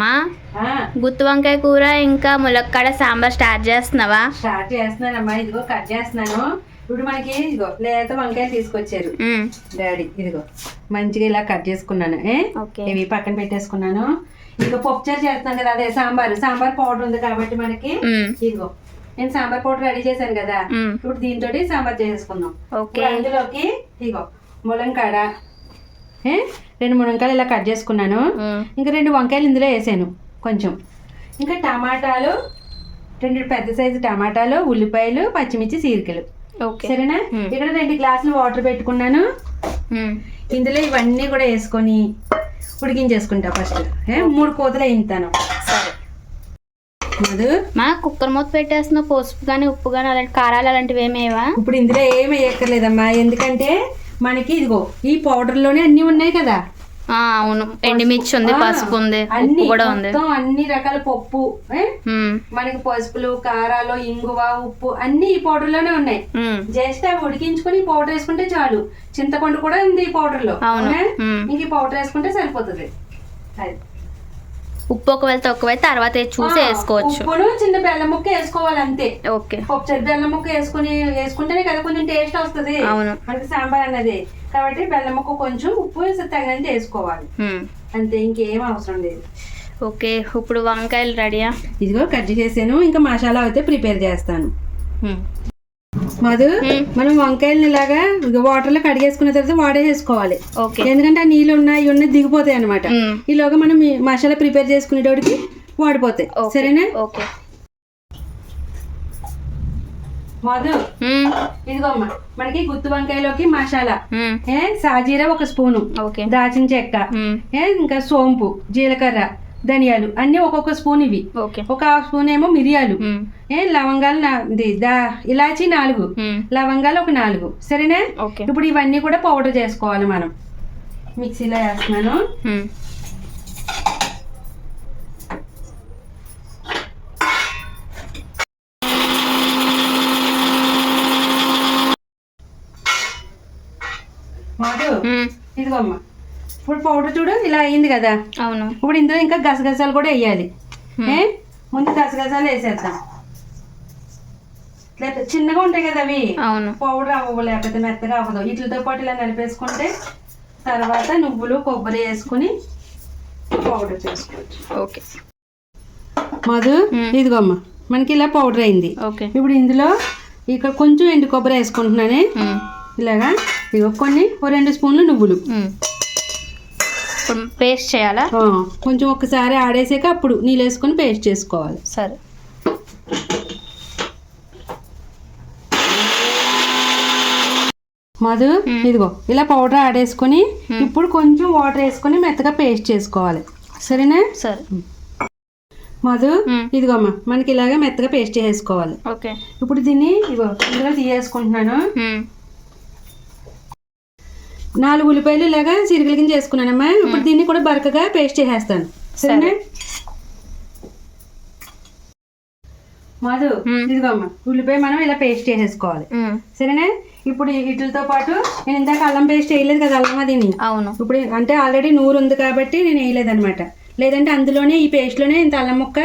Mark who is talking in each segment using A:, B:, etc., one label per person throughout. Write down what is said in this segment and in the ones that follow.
A: మా గుత్తి వంకాయ కూర ఇంకా ములక్కాడ సాంబార్ స్టార్ట్ చేస్తున్నావా?
B: స్టార్ట్ చేస్తున్నానమ్మా. ఇదిగో కట్ చేస్తున్నాను. ఇప్పుడు మనకి ఇదిగో లేత వంకాయలు తీసుకొచ్చారు. డాడీ ఇదిగో. మంచిగా ఇలా కట్ చేసుకున్నాను. ఇవి పక్కన పెట్టేసుకున్నాను. ఇదిగో పప్పుచారు చేస్తున్నాను కదా అదే సాంబార్. సాంబార్ పౌడర్ ఉంది కాబట్టి మనకి. ఇదిగో. నేను సాంబార్ పౌడర్ రెడీ చేశాను కదా. ఇప్పుడు దీంతో సాంబార్ చేసేసుకుందాం. అందులోకి ఇదిగో ములంకాడ రెండు ములంకాయలు ఇలా కట్ చేసుకున్నాను. ఇంకా రెండు వంకాయలు ఇందులో వేసాను కొంచెం. ఇంకా టమాటాలు రెండు పెద్ద సైజు టమాటాలు ఉల్లిపాయలు పచ్చిమిర్చి సీరికలు.
A: ఓకే.
B: సరేనా. ఇక్కడ రెండు గ్లాసులు వాటర్ పెట్టుకున్నాను. ఇందులో ఇవన్నీ కూడా వేసుకొని ఉడికించేసుకుంటా ఫస్ట్. ఏ మూడు కూతలు వేయింతాను
A: సరే.
B: మధు.
A: మా కుక్కర్ మూత పెట్టేస్తున్నావు పసుపు కానీ ఉప్పు కానీ అలాంటి కారాలు అలాంటివి ఏమేవా
B: ఇప్పుడు ఇందులో ఏమి వేయక్కర్లేదమ్మా. ఎందుకంటే మనకి ఇదిగో ఈ పౌడర్లోనే అన్ని ఉన్నాయి కదా?
A: అవును. ఎండుమిర్చి ఉంది పసుపు ఉంది ఉప్పు
B: అన్ని
A: కూడా ఉంది.
B: అన్ని రకాల పప్పు. మనకి పసుపులు కారాలు ఇంగువ ఉప్పు అన్ని ఈ పౌడర్లోనే ఉన్నాయి. జస్ట్ అవి ఉడికించుకొని ఈ పౌడర్ వేసుకుంటే చాలు. చింతపండు కూడా ఉంది ఈ పౌడర్లో
A: అవును.
B: ఇంక ఈ పౌడర్ వేసుకుంటే సరిపోతుంది. అది.
A: ఉప్పు ఒకవేళ తక్కువ తర్వాత చూసి వేసుకోవచ్చు.
B: చిన్న బెల్లం ముక్క వేసుకోవాలి అంతే
A: ఓకే.
B: పప్పుచారు బెల్లం ముక్క వేసుకుని వేసుకుంటేనే కదా కొంచెం టేస్ట్ వస్తుంది.
A: అవును.
B: మనకి సాంబార్ అన్నది. కాబట్టి బెల్లం ముక్క కొంచెం ఉప్పు తగినంత వేసుకోవాలి. అంతే ఇంకేం అవసరం లేదు.
A: ఓకే ఇప్పుడు వంకాయలు రెడీయా?
B: ఇదిగో కట్ చేసాను ఇంకా మసాలా అయితే ప్రిపేర్ చేస్తాను. మధు. మనం వంకాయలను ఇలాగా వాటర్లో కడిగేసుకున్న తర్వాత వాడేసేసుకోవాలి.
A: ఓకే.
B: ఎందుకంటే ఆ నీళ్ళు ఉన్నాయి ఉన్నాయి దిగిపోతాయి అనమాట. ఈలోగా మనం మసాలా ప్రిపేర్ చేసుకునేటోడికి వాడిపోతాయి. సరేనా?
A: ఓకే.
B: మధు
A: మ్మ్.
B: ఇదిగో అమ్మ మనకి గుత్తి వంకాయలోకి మసాలా. సాజీరా ఒక స్పూను.
A: ఓకే.
B: దాచిన చెక్క. ఇంకా సోంపు జీలకర్ర. ధనియాలు. అన్ని ఒక్కొక్క స్పూన్ ఇవి. ఒక హాఫ్ స్పూన్ ఏమో మిరియాలు. ఏ లవంగాలు ఇలాచి నాలుగు. లవంగాలు ఒక నాలుగు. సరేనా? ఇప్పుడు ఇవన్నీ కూడా పౌడర్ చేసుకోవాలి మనం. మిక్సీలో వేస్తున్నాను.
A: మ్మ్.
B: మధు
A: మ్మ్.
B: ఇదిగో ఇప్పుడు పౌడర్ చూడు ఇలా అయింది కదా.
A: అవును.
B: ఇప్పుడు ఇందులో ఇంకా గసగసాలు కూడా వేయాలి. ఏ? ముందు గసగసాలు వేసేద్దాం. లేకపోతే చిన్నగా ఉంటాయి కదా అవి.
A: అవును.
B: పౌడర్ అవ్వవు లేకపోతే మెత్తగా అవ్వదు. వీటితో పాటు ఇలా నలిపేసుకుంటే తర్వాత నువ్వులు కొబ్బరి వేసుకుని పౌడర్ చేసుకోవచ్చు.
A: ఓకే.
B: మధు
A: మ్మ్.
B: ఇదిగో అమ్మ మనకి ఇలా పౌడర్ అయింది.
A: ఓకే.
B: ఇప్పుడు ఇందులో ఇక్కడ కొంచెం ఎండు కొబ్బరి వేసుకుంటున్నానే. ఇలాగా ఇగో కొన్ని ఓ రెండు స్పూన్లు నువ్వులు.
A: ఇప్పుడు పేస్ట్ చేయాలా?
B: కొంచెం ఒక్కసారి ఆడేసాక అప్పుడు నీళ్ళు వేసుకొని పేస్ట్ చేసుకోవాలి.
A: సరే.
B: మధు. ఇదిగో ఇలా పౌడర్ ఆడేసుకొని ఇప్పుడు కొంచెం వాటర్ వేసుకొని మెత్తగా పేస్ట్ చేసుకోవాలి. సరేనా?
A: సరే.
B: మధు
A: మ్మ్.
B: ఇదిగో అమ్మ మనకి ఇలాగా మెత్తగా పేస్ట్ చేసుకోవాలి.
A: ఓకే.
B: ఇప్పుడు దీన్ని ఇగో ఇందులో తీసేసుకుంటున్నాను. నాలుగు ఉల్లిపాయలు ఇలాగా చిరుకల కింద చేసుకున్నానమ్మా ఇప్పుడు దీన్ని కూడా బరకగా పేస్ట్ చేసేస్తాను. సరేనా?
A: సరే.
B: మధు
A: మ్మ్.
B: ఇదిగో అమ్మ ఉల్లిపాయ మనం ఇలా పేస్ట్ చేసేసుకోవాలి. సరేనా? ఇప్పుడు వీటితో పాటు నేను ఇందాక అల్లం పేస్ట్ వేయలేదు కదా అల్లం అదిని
A: అవును.
B: ఇప్పుడు అంటే ఆల్రెడీ నూరు ఉంది కాబట్టి నేను వేయలేదనమాట లేదంటే అందులోనే ఈ పేస్ట్లోనే ఇంత అల్లం ముక్క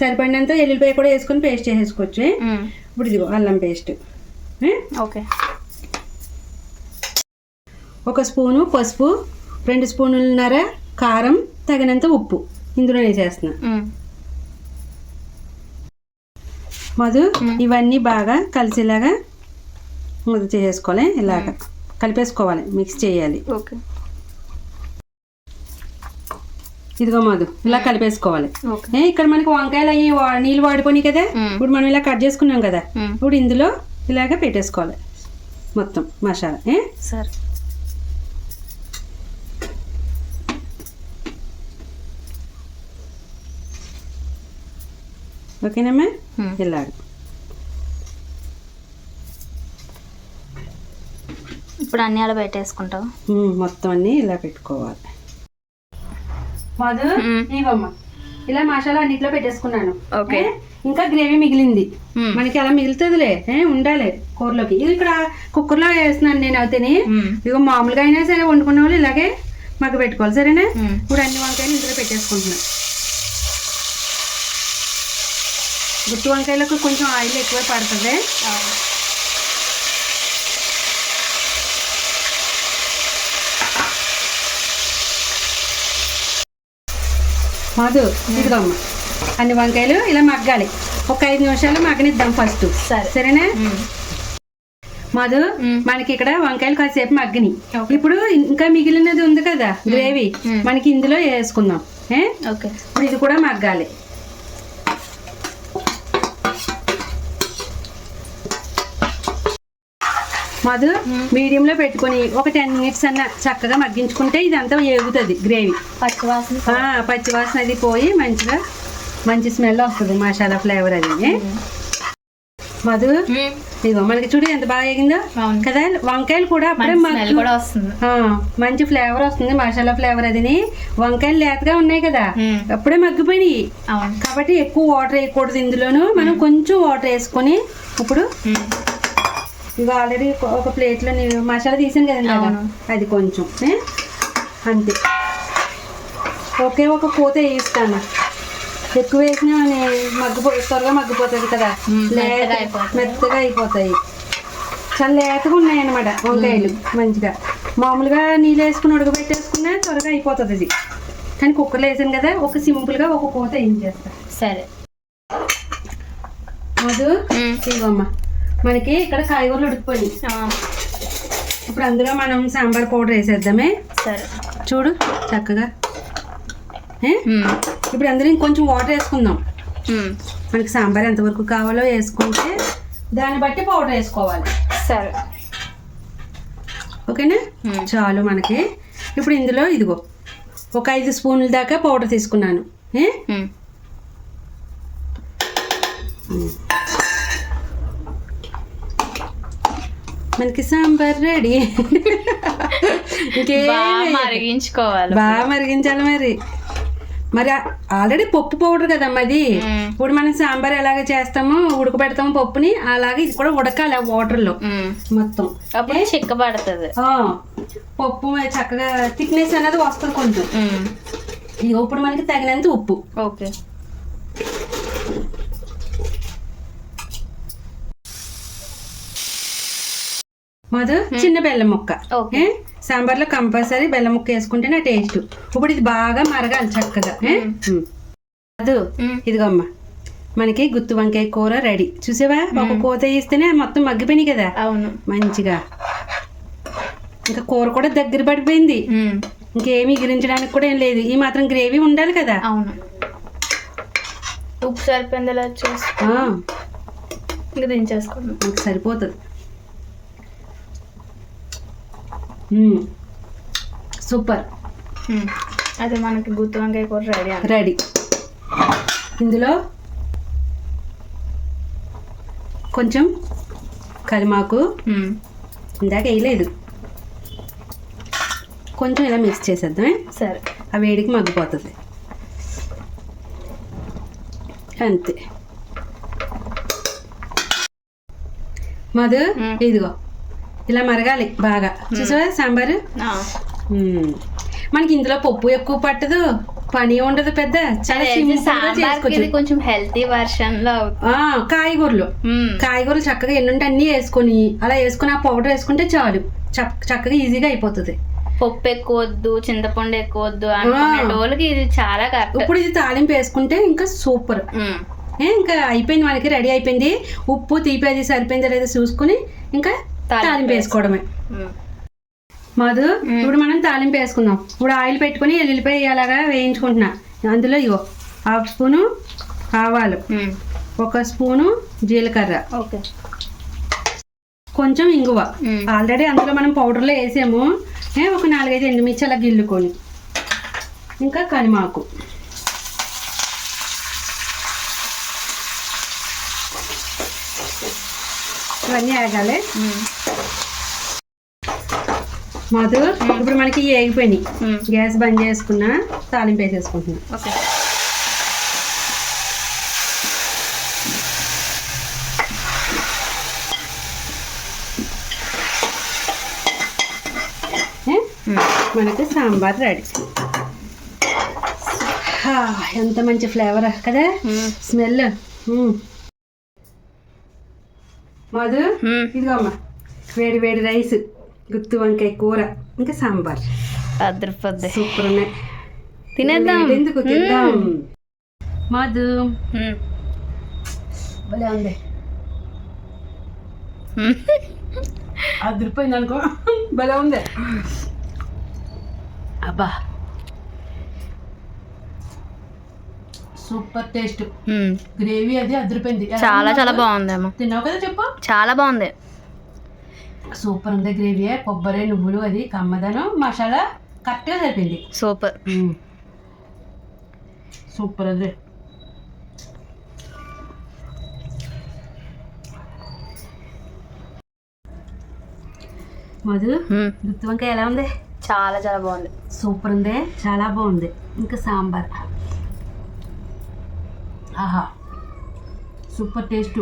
B: సరిపడినంత ఎల్లుల్లిపాయ కూడా వేసుకొని పేస్ట్ చేసేసుకోవచ్చు. ఇప్పుడు ఇదిగో అల్లం పేస్ట్?
A: ఓకే.
B: ఒక స్పూను పసుపు రెండు స్పూనులన్నర కారం తగినంత ఉప్పు. ఇందులో వేసేస్తున్నా.
A: మ్మ్.
B: మధు. ఇవన్నీ బాగా కలిసేలాగా ముద్ద చేసేసుకోవాలి ఇలాగా కలిపేసుకోవాలి. మిక్స్ చేయాలి.
A: ఓకే.
B: ఇదిగో మధు ఇలా కలిపేసుకోవాలి. ఇక్కడ మనకి వంకాయలు అయ్యి వా- నీళ్ళు వాడిపోయి కదా. ఇప్పుడు మనం ఇలా కట్ చేసుకున్నాం కదా. ఇప్పుడు ఇందులో ఇలాగ పెట్టేసుకోవాలి. మొత్తం మసాలా ఏ?
A: సరే.
B: ఓకేనమ్మా
A: మ్మ్.
B: ఇలాగ
A: ఇప్పుడు అన్ని అలా పెట్టేసుకుంటావు?
B: మ్మ్, మొత్తం అన్ని ఇలా పెట్టుకోవాలి. మధు
A: మ్మ్.
B: ఇవమ్మ ఇలా మసాలా అన్నిట్లో పెట్టేసుకున్నాను.
A: ఓకే.
B: ఏ, ఇంకా గ్రేవీ మిగిలింది. మనకి అలా మిగులుతుందిలే. ఏ, ఉండాలి కూరలోకి. ఇది ఇక్కడ కుక్కర్లో వేస్తున్నాను నేను అవుతాని. ఇగో మామూలుగా అయినా సరే వండుకున్న వాళ్ళు ఇలాగే మాకు పెట్టుకోవాలి. సరేనా. ఇప్పుడు అన్ని వంకాయలు ఇందులో పెట్టేసుకుంటున్నా గుత్తి వంకాయలకు కొంచెం ఆయిల్ ఎక్కువ పడుతుంది. మధు ఇదిగోమ్మ అన్ని వంకాయలు ఇలా మగ్గాలి. ఒక ఐదు నిమిషాలు మగ్గనిద్దాం ఫస్ట్.
A: సరే.
B: సరేనా. మధు. మనకి ఇక్కడ వంకాయలు కాసేపు మగ్గని. ఇప్పుడు ఇంకా మిగిలినది ఉంది కదా గ్రేవీ. మనకి ఇందులో వేసుకుందాం. ఇప్పుడు ఇది కూడా మగ్గాలి. మధు. మీడియంలో పెట్టుకొని ఒక టెన్ మినిట్స్ అన్న చక్కగా మగ్గించుకుంటే ఇదంతా ఏగుతుంది గ్రేవీ.
A: పచ్చివాసన.
B: పచ్చివాసన అది పోయి మంచిగా మంచి స్మెల్ వస్తుంది మసాలా ఫ్లేవర్ అది? మధు. ఇదిగో మనకి చూడు ఎంత బాగా ఎగిందో
A: అవును.
B: కదా వంకాయలు కూడా అప్పుడే
A: మంచి
B: ఫ్లేవర్ వస్తుంది మసాలా ఫ్లేవర్ అదిని. వంకాయలు లేతగా ఉన్నాయి కదా. అప్పుడే మగ్గిపోయినాయి. కాబట్టి ఎక్కువ వాటర్ వేయకూడదు ఇందులోను. మనం కొంచెం వాటర్ వేసుకొని ఇప్పుడు ఇవి ఆల్రెడీ ఒక ప్లేట్లో నేను మసాలా తీసాను కదండి
A: అవును.
B: అది కొంచెం? అంతే. ఒకే ఒక కూత వేయిస్తాను. ఎక్కువ వేసినా మగ్గిపో త్వరగా మగ్గిపోతుంది కదా? లేత
A: మెత్తగా అయిపోతాయి.
B: చాలా లేతగా ఉన్నాయి అన్నమాట వంకాయలు మంచిగా. మామూలుగా నీళ్ళు వేసుకుని ఉడకబెట్టేసుకున్నా త్వరగా అయిపోతుంది అది. కానీ కుక్కర్లో వేసాను కదా ఒక సింపుల్గా ఒక కూత ఏం చేస్తా?
A: సరే.
B: మధు
A: మ్మ్.
B: ఇవ్వమ్మ మనకి ఇక్కడ కాయగూరలు ఉడికిపోయి
A: ఆ,
B: ఇప్పుడు అందులో మనం సాంబార్ పౌడర్ వేసేద్దామే.
A: సరే.
B: చూడు చక్కగా. ఇప్పుడు అందులో ఇంకొంచెం వాటర్ వేసుకుందాం. మనకి సాంబార్ ఎంతవరకు కావాలో వేసుకుంటే దాన్ని బట్టి పౌడర్ వేసుకోవాలి.
A: సరే.
B: ఓకేనా. చాలు మనకి. ఇప్పుడు ఇందులో ఇదిగో ఒక ఐదు స్పూన్ల దాకా పౌడర్ తీసుకున్నాను ఏ?
A: మ్మ్.
B: మనకి సాంబార్ రెడీ.
A: మరిగించుకోవాలి
B: బాగా మరిగించాలి మరి. మరి ఆల్రెడీ పప్పు పౌడర్ కదమ్మా అది. ఇప్పుడు మనం సాంబార్ ఎలాగ చేస్తామో ఉడకబెడతాము పప్పుని అలాగే ఇది కూడా ఉడకాలి ఆ వాటర్లో. మొత్తం.
A: అప్పుడు చిక్కబడుతుంది
B: ఆ, పప్పు చక్కగా థిక్నెస్ అనేది వస్తుంది కొంచెం. ఇప్పుడు మనకి తగినంత ఉప్పు.
A: ఓకే.
B: మధు చిన్న బెల్లం ముక్క.
A: ఓకే.
B: ఏ? సాంబార్లో కంపల్సరీ బెల్లం ముక్క వేసుకుంటే నా టేస్ట్. ఇప్పుడు ఇది బాగా మరగాలి చక్కగా. మధు
A: మ్మ్.
B: ఇదిగోమ్మా. మనకి గుత్తి వంకాయ కూర రెడీ. చూసావా? ఒక కూత వేస్తేనే మొత్తం మగ్గిపోయినాయి కదా?
A: అవును.
B: మంచిగా. ఇంకా కూర కూడా దగ్గర పడిపోయింది. ఇంకేమీ గిరించడానికి కూడా ఏం లేదు. ఈ మాత్రం గ్రేవీ ఉండాలి కదా?
A: అవును. ఉప్పు సరిపోయింది దించేసుకున్నాం
B: సరిపోతుంది. సూపర్.
A: అది మనకి గుత్తి వంకాయ కూర రెడీ
B: రెడీ. ఇందులో కొంచెం కరిమాకు. ఇందాక వేయలేదు. కొంచెం ఇలా మిక్స్ చేసేద్దామే.
A: సరే.
B: ఆ వేడికి మగ్గిపోతుంది. అంతే. మధు. ఇదిగో. ఇలా మరగాలి బాగా. చూసావా? సాంబారు. మనకి ఇందులో పప్పు ఎక్కువ పట్టదు పని ఉండదు పెద్ద.
A: కొంచెం హెల్తీ
B: వర్షన్లో కాయగూరలు. కాయగూరలు చక్కగా ఎన్నుంటే అన్నీ వేసుకొని అలా వేసుకొని ఆ పౌడర్ వేసుకుంటే చాలు. చక్- చక్కగా ఈజీగా అయిపోతుంది.
A: పప్పు ఎక్కువ వద్దు చింతపండు ఎక్కువ వద్దు వాళ్ళకి ఇది చాలా
B: ఇప్పుడు ఇది తాలింపు వేసుకుంటే ఇంకా సూపర్ ఇంకా అయిపోయింది మనకి రెడీ అయిపోయింది. ఉప్పు తీపి అది సరిపోయిందో లేదో చూసుకుని ఇంకా
A: తాలింపు
B: వేసుకోవడమే. మధు ఇప్పుడు మనం తాలింపు వేసుకుందాం. ఇప్పుడు ఆయిల్ పెట్టుకుని ఎల్లుల్లిపాయ అలాగా వేయించుకుంటున్నా. అందులో ఇగో హాఫ్ స్పూను ఆవాలు. ఒక స్పూను జీలకర్ర.
A: ఓకే.
B: కొంచెం ఇంగువ. ఆల్రెడీ అందులో మనం పౌడర్లో వేసాము. ఒక నాలుగైదు ఎండుమిర్చి అలా గిల్లుకొని. ఇంకా కరిమాకు ఇవన్నీ వేగాలి.
A: మ్మ్.
B: మధు ఇప్పుడు మనకి
A: మ్మ్.
B: గ్యాస్ బంద్ చేసుకున్నా తాలింపు వేసేసుకుంటున్నా.
A: ఓకే.
B: మనకి సాంబార్ రెడీ. ఎంత మంచి ఫ్లేవర్ కదా. స్మెల్. మధు
A: మ్మ్.
B: ఇదిగో అమ్మ వేడి వేడి రైస్. గుత్తి వంకాయ కూర ఇంకా సాంబార్.
A: అదృపద్ది
B: సూపర్ ఉన్నాయి.
A: తినేద్దాం.
B: ఎందుకు తిందాం? మధు. భలే ఉంది.
A: మ్మ్.
B: అదిరిపోయింది అనుకో. భలే ఉంది. అబ్బా. Super taste. గ్రేవీ అది అదిరిపోయింది
A: చాలా చాలా? బాగుందేమో.
B: తిన్నావు కదా చెప్పు.
A: చాలా బాగుంది.
B: సూపర్ ఉంది గ్రేవీ. కొబ్బరి నువ్వులు అది కమ్మదనం మసాలా కరెక్ట్గా సరిపోయింది.
A: సూపర్.
B: సూపర్ అది. మధు. గుత్తి వంకాయ ఎలా ఉంది?
A: చాలా చాలా బాగుంది.
B: సూపర్ ఉంది చాలా బాగుంది. ఇంకా సాంబార్. ఆహా. Super taste.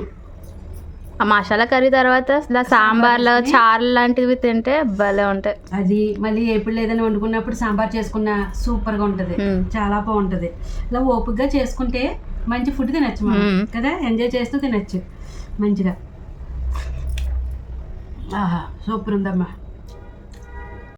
A: ఆ మసాలా కర్రీ తర్వాత ఇలా సాంబార్లో చారు లాంటివి తింటే భలే ఉంటాయి.
B: అది మళ్ళీ ఎప్పుడు లేదని వండుకున్నప్పుడు సాంబార్ చేసుకున్న సూపర్గా ఉంటుంది. చాలా బాగుంటుంది. ఇలా ఓపికగా చేసుకుంటే మంచి ఫుడ్ తినచ్చు మనం. కదా? ఎంజాయ్ చేస్తూ తినచ్చు. మంచిగా. ఆహా సూపర్ ఉందమ్మా.